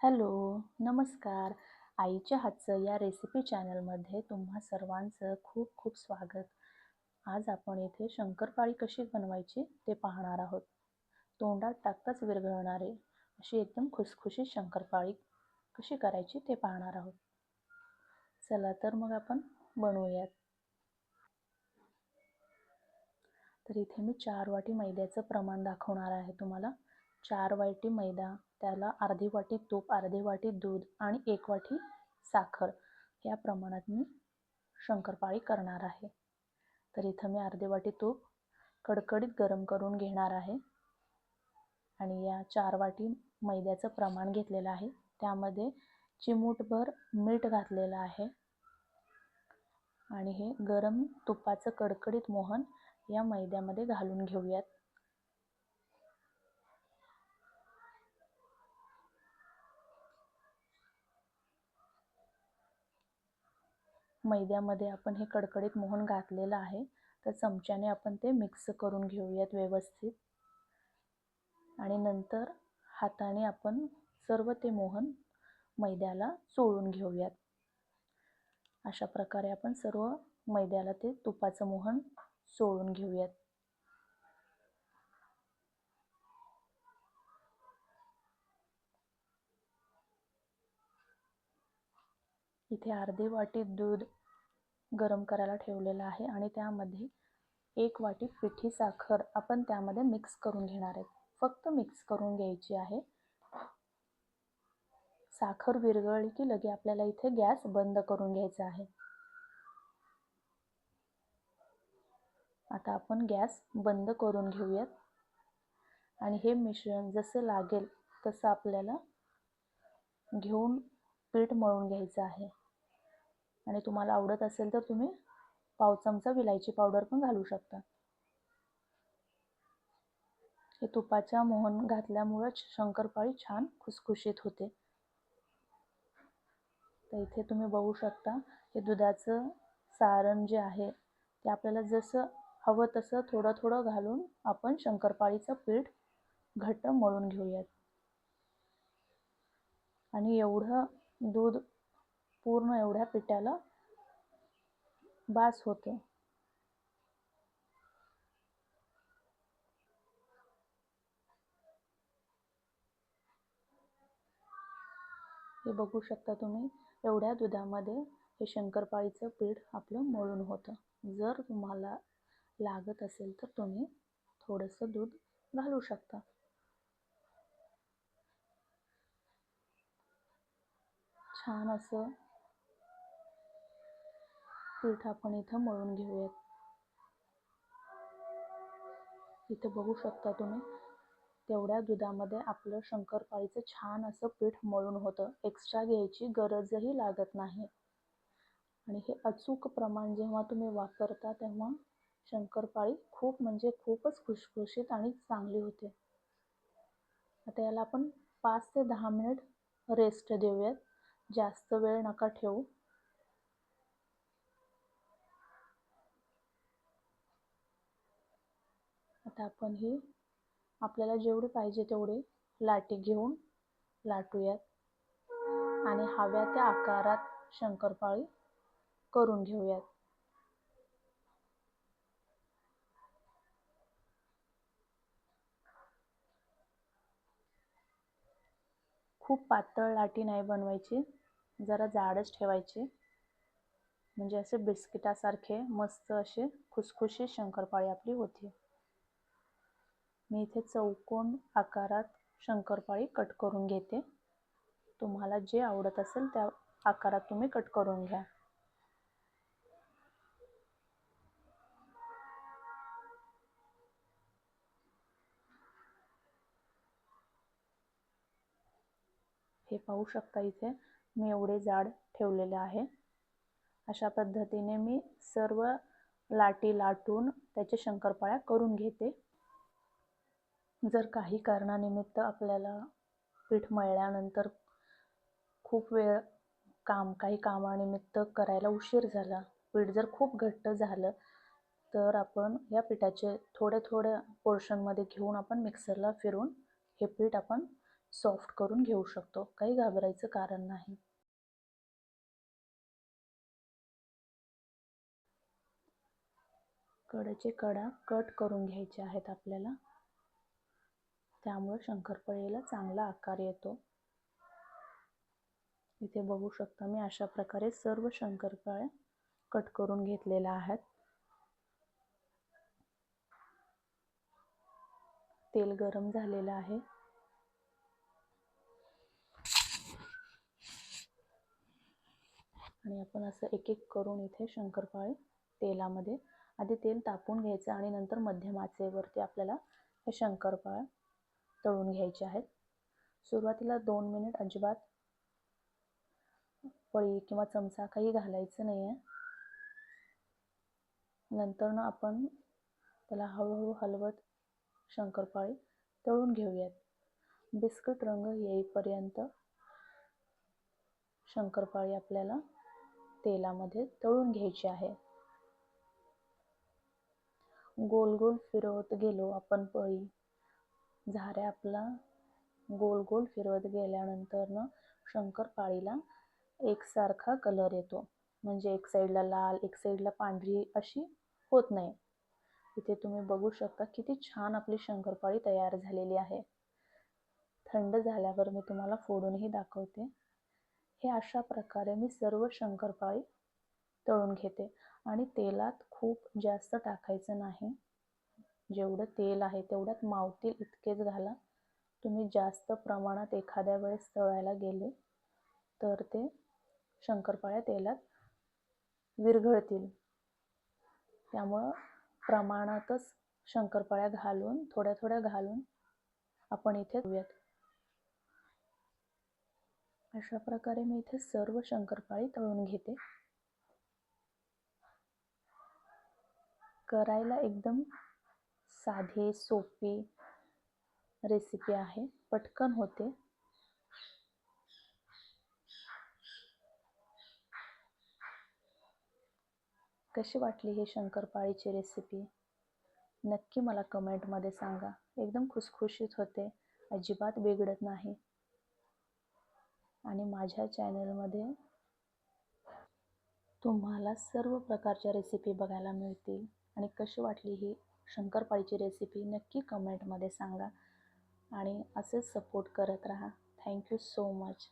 Hello नमस्कार. आईच्या हातचं या रेसिपी चॅनलमध्ये तुम्हा सर्वांचं खूप खूप स्वागत. आज आपण इथे शंकरपाळी कशी बनवायची ते पाहणार आहोत. तोंडात टाकताच विरघळणारे अशी एकदम खुसखुशीत शंकरपाळी कशी करायची ते पाहणार आहोत. चला तर मग आपण बनवूयात. तर इथे मी चार वाटी मैद्याचं प्रमाण दाखवणार आहे तुम्हाला. चार वाटी मैदा त्याला अर्धी वाटी तूप अर्धी वाटी दूध आणि एक वाटी साखर. या प्रमाणात मी शंकरपाळी करणार आहे. तर इथं मी अर्धी वाटी तूप कडकडीत गरम करून घेणार आहे. आणि या चार वाटी मैद्याचं प्रमाण घेतलेलं आहे. त्यामध्ये चिमूटभर मीठ घातलेलं आहे. आणि हे गरम तुपाचं कडकडीत मोहन या मैद्यामध्ये घालून घेऊयात. मैद्यामध्ये आपण हे कडकडीत मोहन घातलेलं आहे तर चमच्याने आपण ते मिक्स करून घेऊयात व्यवस्थित. आणि नंतर हाताने आपण सर्व ते मोहन मैद्याला चोळून घेऊयात. अशा प्रकारे आपण सर्व मैद्याला ते तुपाचं मोहन चोळून घेऊयात. इथे अर्धी वाटी दूध गरम करायला ठेवलेलं आहे आणि त्यामध्ये एक वाटी पिठी साखर आपण त्यामध्ये मिक्स करून घेणार आहेत फक्त मिक्स करून घ्यायची आहे. साखर विरघळली की लगे आपल्याला इथे गॅस बंद करून घ्यायचा आहे. आता आपण गॅस बंद करून घेऊयात. आणि हे मिश्रण जसं लागेल तसं आपल्याला घेऊन पीठ मळून घ्यायचं आहे. आणि तुम्हाला आवडत असेल तर तुम्ही पाव चमचा विलायची पावडर पण घालू शकता. हे तुपाच्या मोहन घातल्यामुळं शंकरपाळी छान खुसखुशीत होते. तर इथे तुम्ही बघू शकता हे दुधाचं सारण जे आहे ते आपल्याला जसं हवं तसं थोडं थोडं घालून आपण शंकरपाळीचं पीठ घट्ट मळून घेऊयात. आणि एवढं दूध पूर्ण एवढ्या पिठ्याला बास होते. हे बघू शकता तुम्ही एवढ्या दुधामध्ये हे शंकरपाळीचं पीठ आपलं मळून होतं. जर तुम्हाला लागत असेल तर तुम्ही थोडंसं दूध घालू शकता. छान असं पीठ आपण इथं मळून घेऊयात. इथं बघू शकता तुम्ही तेवढ्या दुधामध्ये आपलं शंकरपाळीचं छान असं पीठ मळून होतं. एक्स्ट्रा घ्यायची गरजही लागत नाही. आणि हे अचूक प्रमाण जेव्हा तुम्ही वापरता तेव्हा शंकरपाळी खूप म्हणजे खूपच खुशखुशीत आणि चांगली होते. आता याला आपण पाच ते दहा मिनिट रेस्ट देऊयात. जास्त वेळ नका ठेवू. आता आपण ही आपल्याला जेवढी पाहिजे तेवढी लाटी घेऊन लाटूयात. आणि हव्या त्या आकारात शंकरपाळी करून घेऊयात. खूप पातळ लाटी नाही बनवायची जरा जाडच ठेवायची. म्हणजे असे बिस्किटासारखे मस्त असे खुसखुशीत शंकरपाळी आपली होती. मी इथे चौकोन आकारात शंकरपाळी कट करून घेते. तुम्हाला जे आवडत असेल त्या आकारात तुम्ही कट करून घ्या. हे पाहू शकता इथे मी एवढे जाड ठेवलेले आहे. अशा पद्धतीने मी सर्व लाटी लाटून त्याचे शंकरपाळ्या करून घेते. जर काही कारणानिमित्त आपल्याला पीठ मळल्यानंतर खूप वेळ काम काही कामानिमित्त करायला उशीर झाला पीठ जर खूप घट्ट झालं तर आपण या पिठाचे थोड्या थोड्या पोर्शनमध्ये घेऊन आपण मिक्सरला फिरून हे पीठ आपण सॉफ्ट करून घेऊ शकतो. काही घाबरायचं कारण नाही. कडेचे कडा कट करून घ्यायचे आहेत आपल्याला. त्यामुळे शंकरपाळीला चांगला आकार येतो. इथे बघू शकता मी अशा प्रकारे सर्व शंकरपाळ्या कट करून घेतलेल्या आहेत. तेल गरम झालेलं आहे. आणि आपण असं एक एक करून इथे शंकरपाळे तेलामध्ये आधी तेल तापून घ्यायचं आणि नंतर मध्यम आचेवरती आपल्याला हे शंकरपाळ तळून घ्यायचे आहेत. सुरुवातीला दोन मिनिट अजिबात पळी किंवा चमचा काही घालायचं नाही आहे नंतर ना आपण त्याला हळूहळू हलवत शंकरपाळी तळून घेऊयात. बिस्किट रंग येईपर्यंत शंकरपाळी आपल्याला तेलामध्ये तळून घ्यायची आहे. गोल गोल फिरवत गेलो आपण पळी. झाऱ्या आपला गोल गोल फिरवत गेल्यानंतर ना शंकरपाळीला एकसारखा कलर येतो. म्हणजे एक साईडला लाल एक साईडला पांढरी अशी होत नाही. इथे तुम्ही बघू शकता किती छान आपली शंकरपाळी तयार झालेली आहे. थंड झाल्यावर मी तुम्हाला फोडूनही दाखवते. हे अशा प्रकारे मी सर्व शंकरपाळी तळून घेते. आणि तेलात खूप जास्त टाकायचं नाही. जेवढं तेल आहे तेवढ्यात मावतील इतकेच घाला. तुम्ही जास्त प्रमाणात एखाद्या वेळेस तळायला गेले तर ते शंकरपाळ्या तेलात विरघळतील. त्यामुळं प्रमाणातच शंकरपाळ्या घालून थोड्या थोड्या घालून आपण इथे घेऊयात अशा प्रकारे मी इथे सर्व शंकरपाळी तळून घेते. करायला एकदम साधी सोपी रेसिपी आहे. पटकन होते. कशी वाटली ही शंकरपाळीची रेसिपी नक्की मला कमेंटमध्ये सांगा. एकदम खुसखुशीत होते. अजिबात बिघडत नाही. आणि माझ्या चॅनलमध्ये तुम्हाला सर्व प्रकारच्या रेसिपी बघायला मिळतील. आणि कशी वाटली ही शंकरपाळीची रेसिपी नक्की कमेंटमध्ये सांगा. आणि असेच सपोर्ट करत राहा. Thank you so much